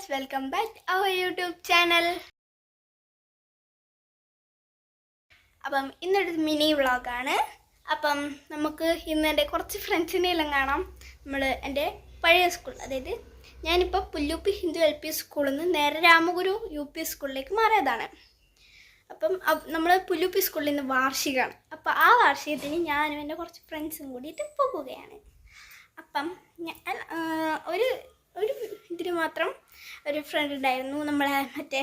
Guys welcome back our YouTube channel അപ്പം ഇന്നൊരു mini വ്ളോഗാണ് അപ്പം നമുക്ക് ഇന്ന് എന്റെ കുറച്ച് ഫ്രണ്ട്സിനെ എല്ലാം കാണാം. നമ്മൾ എന്റെ പഴയ സ്കൂൾ അതായത് ഞാനിപ്പോൾ പുല്ലൂപ്പി ഹിന്ദു എൽ പി സ്കൂളിൽ നിന്ന് നേരെ രാമഗുരു യു പി സ്കൂളിലേക്ക് മാറിയതാണ്. അപ്പം നമ്മൾ പുല്ലൂപ്പി സ്കൂളിൽ നിന്ന് വാർഷികമാണ് അപ്പം ആ വാർഷികത്തിന് ഞാനും എന്റെ കുറച്ച് ഫ്രണ്ട്സും കൂടിയിട്ട് പോകുകയാണ്. അപ്പം ഞാൻ ഒരു ഒരു മാത്രം ഒരു ഫ്രണ്ട് ഉണ്ടായിരുന്നു. നമ്മളെ മറ്റേ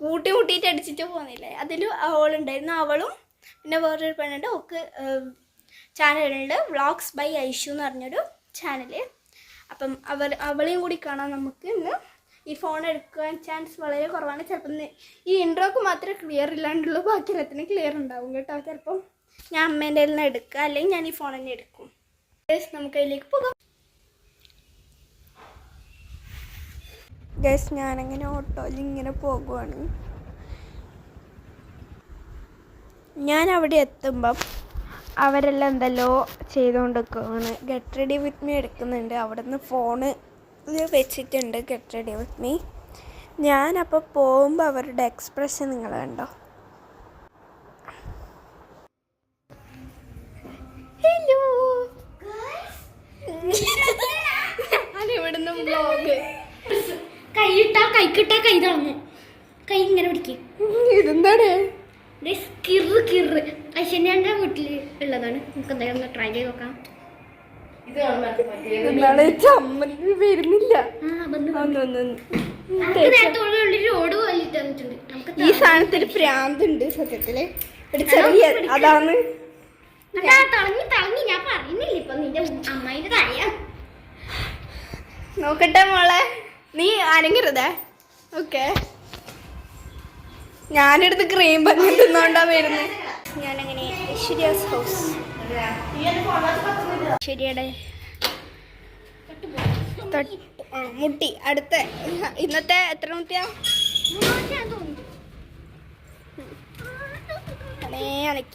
കൂട്ടി കൂട്ടിയിട്ട് അടിച്ചിട്ട് പോകുന്നില്ലേ അതിലും അവളുണ്ടായിരുന്നു അവളും പിന്നെ വേറൊരു പെണ്ണുണ്ട് ഒക്കെ ചാനലുണ്ട് വ്ളോഗ്സ് ബൈ ഐഷു എന്ന് പറഞ്ഞൊരു ചാനൽ അപ്പം അവർ അവളെയും കൂടി കാണാൻ നമുക്ക് ഇന്ന്. ഈ ഫോൺ എടുക്കാൻ ചാൻസ് വളരെ കുറവാണ്. ചിലപ്പം ഈ ഇൻട്രോക്ക് മാത്രമേ ക്ലിയർ ഇല്ലാണ്ടുള്ളൂ ബാക്കി എല്ലാത്തിനും ക്ലിയർ ഉണ്ടാവും കേട്ടോ. ചിലപ്പം ഞാൻ അമ്മേന്റെ നിന്ന് എടുക്കുക അല്ലെങ്കിൽ ഞാൻ ഈ ഫോൺ തന്നെ എടുക്കും. നമുക്ക് അതിലേക്ക് പോകാം. ഗസ് ഞാനങ്ങനെ ഓട്ടോയിൽ ഇങ്ങനെ പോകുവാണ്. ഞാൻ അവിടെ എത്തുമ്പം അവരെല്ലാം എന്തല്ലോ ചെയ്തുകൊണ്ടിരിക്കുകയാണ് ഗെറ്റ് റെഡി വിത്ത് മീ എടുക്കുന്നുണ്ട്. അവിടെ നിന്ന് ഫോണ് വെച്ചിട്ടുണ്ട്. ഗെറ്റ് റെഡി വിത്ത് മീ ഞാനപ്പോൾ പോകുമ്പോൾ അവരുടെ എക്സ്പ്രഷൻ നിങ്ങൾ കണ്ടോ? എന്തായാലും ഒന്ന് ട്രൈ ചെയ്ത് നോക്കാം. വരുന്നില്ല. ഈ സാധനത്തിൽ പ്രാന്തുണ്ട് സത്യത്തിൽ. ഒരു ചെറിയ അതാണ്. അതാ തളങ്ങി തളങ്ങി ഞാൻ പറയുന്നില്ല ഇപ്പൊ നിന്റെ അമ്മായിന്റെ തലയാ നോക്കട്ടെ മോളെ. നീ അനങ്ങരുതേ. ഓക്കെ. ഞാനെടുത്ത് ക്രീം പഞ്ഞി തിന്നോണ്ടാ വരുന്നത് ഞാനങ്ങനെ ഐശ്വര്യാസ് ഹൗസ് മുട്ടി. അടുത്ത. ഇന്നത്തെ എത്ര മുട്ടിയാ?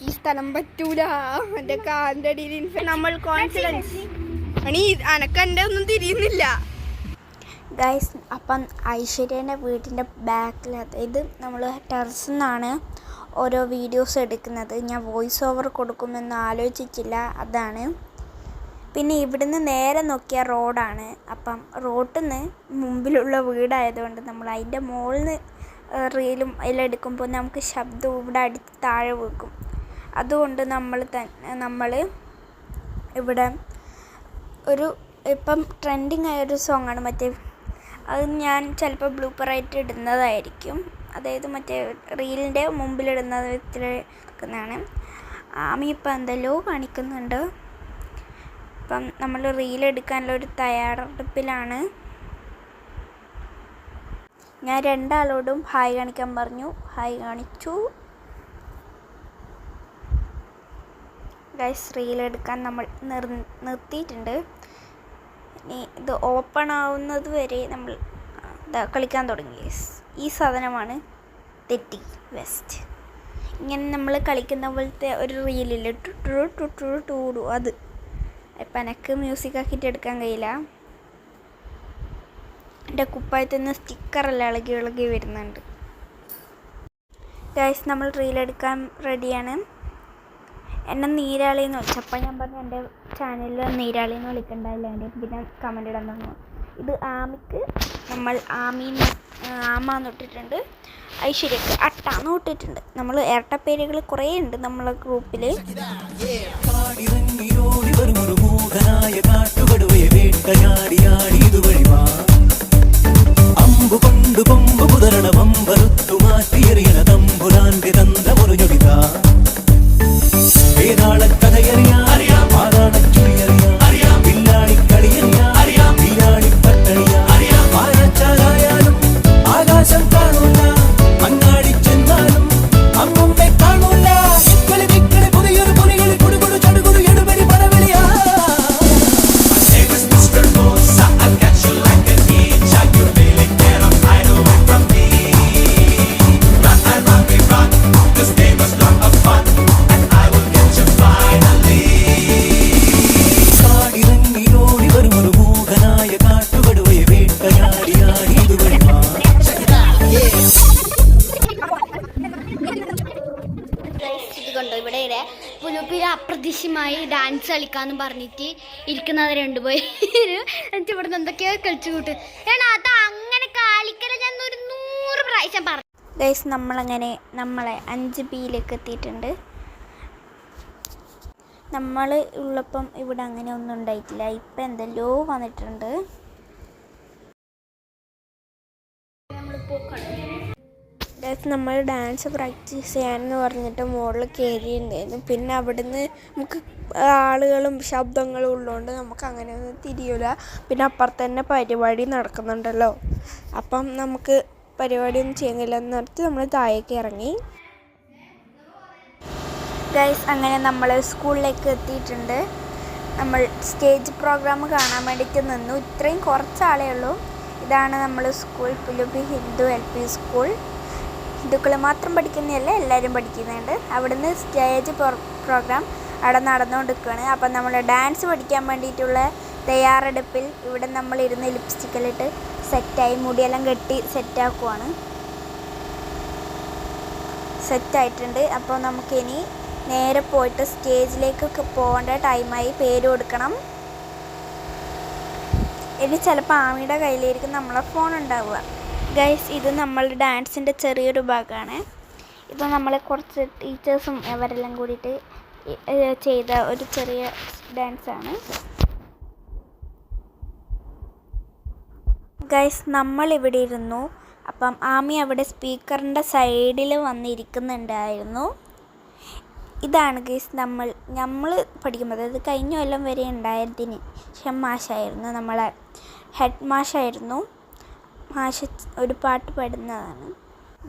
ഈ സ്ഥലം പറ്റൂല. എന്റെ കാലിന്റെ അടിയിൽ നമ്മൾ കോൺഫിഡൻസ് അണി അനക്ക് എന്റെ ഒന്നും തിരിയുന്നില്ല. ഗൈസ് അപ്പം ഐശ്വര്യന്റെ വീട്ടിന്റെ ബാക്കിൽ അതായത് നമ്മൾ ടെറസിൽ നിന്നാണ് ഓരോ വീഡിയോസ് എടുക്കുന്നത്. ഞാൻ വോയിസ് ഓവർ കൊടുക്കുമെന്ന് ആലോചിച്ചില്ല. അതാണ്. പിന്നെ ഇവിടുന്ന് നേരെ നോക്കിയ റോഡാണ്. അപ്പം റോട്ടിൽ നിന്ന് മുമ്പിലുള്ള വീടായതുകൊണ്ട് നമ്മൾ അതിന്റെ മുകളിൽ നിന്ന് റീലും എല്ലാം എടുക്കുമ്പോൾ നമുക്ക് ശബ്ദം ഇവിടെ അടി താഴെ വീക്കും. അതുകൊണ്ട് നമ്മൾ തന്നെ നമ്മൾ ഇവിടെ ഒരു ഇപ്പം ട്രെൻഡിങ് ആയൊരു സോങ്ങാണ് മറ്റേ അത് ഞാൻ ചിലപ്പോൾ ബ്ലൂപ്പറായിട്ട് ഇടുന്നതായിരിക്കും. അതായത് മറ്റേ റീലിന്റെ മുമ്പിലിടുന്നത് നിൽക്കുന്നതാണ് ആമി ഇപ്പം എന്തെല്ലോ കാണിക്കുന്നുണ്ട്. ഇപ്പം നമ്മൾ റീലെടുക്കാനുള്ള ഒരു തയ്യാറെടുപ്പിലാണ്. ഞാൻ രണ്ടാളോടും ഹായ് കാണിക്കാൻ പറഞ്ഞു. ഹായ് കാണിച്ചു. ഗൈസ് റീലെടുക്കാൻ നമ്മൾ നിർ നിർത്തിയിട്ടുണ്ട്. ഇനി ഇത് ഓപ്പൺ ആവുന്നത് വരെ നമ്മൾ കളിക്കാൻ തുടങ്ങി guys. ഈ സാധനമാണ് തെറ്റി വെസ്റ്റ്. ഇങ്ങനെ നമ്മൾ കളിക്കുന്ന പോലത്തെ ഒരു റീലില്ല? ടു ടു ടു ടൂടു അത്. ഇപ്പം എനക്ക് മ്യൂസിക് ആക്കിയിട്ട് എടുക്കാൻ കഴിയില്ല. എന്റെ കുപ്പായത്തിൽ നിന്ന് സ്റ്റിക്കറെല്ലാം ഇളകി ഇളകി വരുന്നുണ്ട്. ഗൈസ് നമ്മൾ റീലെടുക്കാൻ റെഡിയാണ് എന്നെ നീരാളി എന്ന് വിളിച്ചു ഞാൻ പറഞ്ഞു എന്റെ ചാനലിൽ നീരാളി എന്ന് വിളിക്കണ്ടായില്ല. പിന്നെ കമന്റ് ഇടാൻ തന്നു ഇത് ആമിക്ക്. നമ്മൾ ആമീൻ ആമാന്ന് ഇട്ടിട്ടുണ്ട്. ഐശ്വര്യക്ക് അട്ടാന്ന് ഇട്ടിട്ടുണ്ട്. നമ്മൾ ഇരട്ടപ്പേരുകൾ കുറേ ഉണ്ട് നമ്മളെ ഗ്രൂപ്പിൽ കളിക്കാന്ന് പറഞ്ഞിട്ട് ഇരിക്കുന്നത് രണ്ടുപോയി എന്നിട്ട് നിന്ന് എന്തൊക്കെയോ കളിച്ചു കൂട്ട്. ഏണ അത് അങ്ങനെ കാലിക്കല ഞാൻ ഒരു നൂറ് പ്രാവശ്യം പറഞ്ഞു. ഗൈസ് നമ്മളങ്ങനെ നമ്മളെ അഞ്ച് ബിയിലേക്ക് എത്തിയിട്ടുണ്ട്. നമ്മൾ ഉള്ളപ്പം ഇവിടെ അങ്ങനെ ഒന്നും ഉണ്ടായിട്ടില്ല. ഇപ്പം എന്തെല്ലോ വന്നിട്ടുണ്ട്. നമ്മൾ ഡാൻസ് പ്രാക്ടീസ് ചെയ്യാനെന്ന് പറഞ്ഞിട്ട് മുകളിൽ കയറിയിട്ടുണ്ടായിരുന്നു പിന്നെ അവിടുന്ന് നമുക്ക് ആളുകളും ശബ്ദങ്ങളും ഉള്ളതുകൊണ്ട് നമുക്ക് അങ്ങനെ ഒന്നും തിരിയില്ല പിന്നെ അപ്പുറത്ത് തന്നെ പരിപാടി നടക്കുന്നുണ്ടല്ലോ. അപ്പം നമുക്ക് പരിപാടിയൊന്നും ചെയ്യുന്നില്ല എന്ന് പറഞ്ഞിട്ട് നമ്മൾ താഴേക്ക് ഇറങ്ങി. ഗൈസ് അങ്ങനെ നമ്മൾ സ്കൂളിലേക്ക് എത്തിയിട്ടുണ്ട്. നമ്മൾ സ്റ്റേജ് പ്രോഗ്രാം കാണാൻ വേണ്ടിയിട്ട് നിന്നു. ഇത്രയും കുറച്ചാളേ ഉള്ളൂ. ഇതാണ് നമ്മൾ സ്കൂൾ പുലുപി ഹിന്ദു എൽ പി സ്കൂൾ. ഹിന്ദുക്കൾ മാത്രം പഠിക്കുന്നതല്ല എല്ലാവരും പഠിക്കുന്നുണ്ട്. അവിടുന്ന് സ്റ്റേജ് പ്രോഗ്രാം അവിടെ നടന്നുകൊണ്ടിരിക്കുകയാണ്. അപ്പം നമ്മൾ ഡാൻസ് പഠിക്കാൻ വേണ്ടിയിട്ടുള്ള തയ്യാറെടുപ്പിൽ ഇവിടെ നമ്മൾ ഇരുന്ന് ലിപ്സ്റ്റിക്കിലിട്ട് സെറ്റായി മുടിയെല്ലാം കെട്ടി സെറ്റാക്കുവാണ് സെറ്റായിട്ടുണ്ട് അപ്പോൾ നമുക്കിനി നേരെ പോയിട്ട് സ്റ്റേജിലേക്കൊക്കെ പോകേണ്ട ടൈമായി പേര് കൊടുക്കണം. ഇനി ചിലപ്പോൾ ആമിയുടെ കയ്യിലായിരിക്കും നമ്മളെ ഫോൺ ഉണ്ടാവുക. ഗൈസ് ഇത് നമ്മൾ ഡാൻസിന്റെ ചെറിയൊരു ഭാഗമാണ്. ഇത് നമ്മൾ കുറച്ച് ടീച്ചേഴ്സും അവരെല്ലാം കൂടിയിട്ട് ചെയ്ത ഒരു ചെറിയ ഡാൻസാണ് ഗൈസ് നമ്മൾ ഇവിടെ ഇരുന്നു. അപ്പം ആമി അവിടെ സ്പീക്കറിന്റെ സൈഡിൽ വന്നിരിക്കുന്നുണ്ടായിരുന്നു. ഇതാണ് ഗൈസ് നമ്മൾ നമ്മൾ പഠിക്കുമ്പോൾ അതായത് കഴിഞ്ഞ കൊല്ലം വരെ ഉണ്ടായതിന് ശേഷം മാഷായിരുന്നു നമ്മളെ ഹെഡ് മാഷായിരുന്നു. മാഷ് ഒരു പാട്ട് പാടുന്നതാണ്.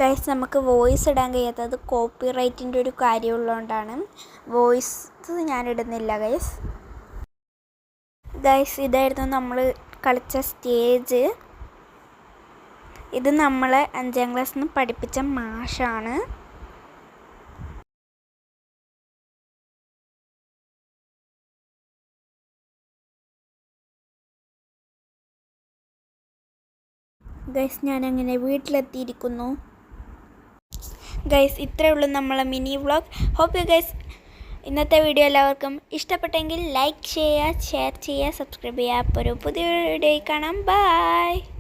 ഗൈസ് നമുക്ക് വോയിസ് ഇടാൻ കഴിയാത്തത് കോപ്പി റൈറ്റിന്റെ ഒരു കാര്യമുള്ളതുകൊണ്ടാണ്. വോയിസ് ഞാൻ ഇടുന്നില്ല ഗൈസ് ഗൈസ് ഇതായിരുന്നു നമ്മൾ കളിച്ച സ്റ്റേജ് ഇത് നമ്മളെ അഞ്ചാം ക്ലാസ്സിൽ നിന്ന് പഠിപ്പിച്ച മാഷാണ്. ഗൈസ് ഞാൻ അങ്ങനെ വീട്ടിലെത്തിയിരിക്കുന്നു. ഗൈസ് ഇത്രയേ ഉള്ളൂ നമ്മളെ mini vlog. Hope you guys ഇന്നത്തെ വീഡിയോ എല്ലാവർക്കും ഇഷ്ടപ്പെട്ടെങ്കിൽ ലൈക്ക് ചെയ്യുക ഷെയർ ചെയ്യുക സബ്സ്ക്രൈബ് ചെയ്യുക. അപ്പോൾ ഒരു പുതിയ വീഡിയോ കാണാം. ബൈ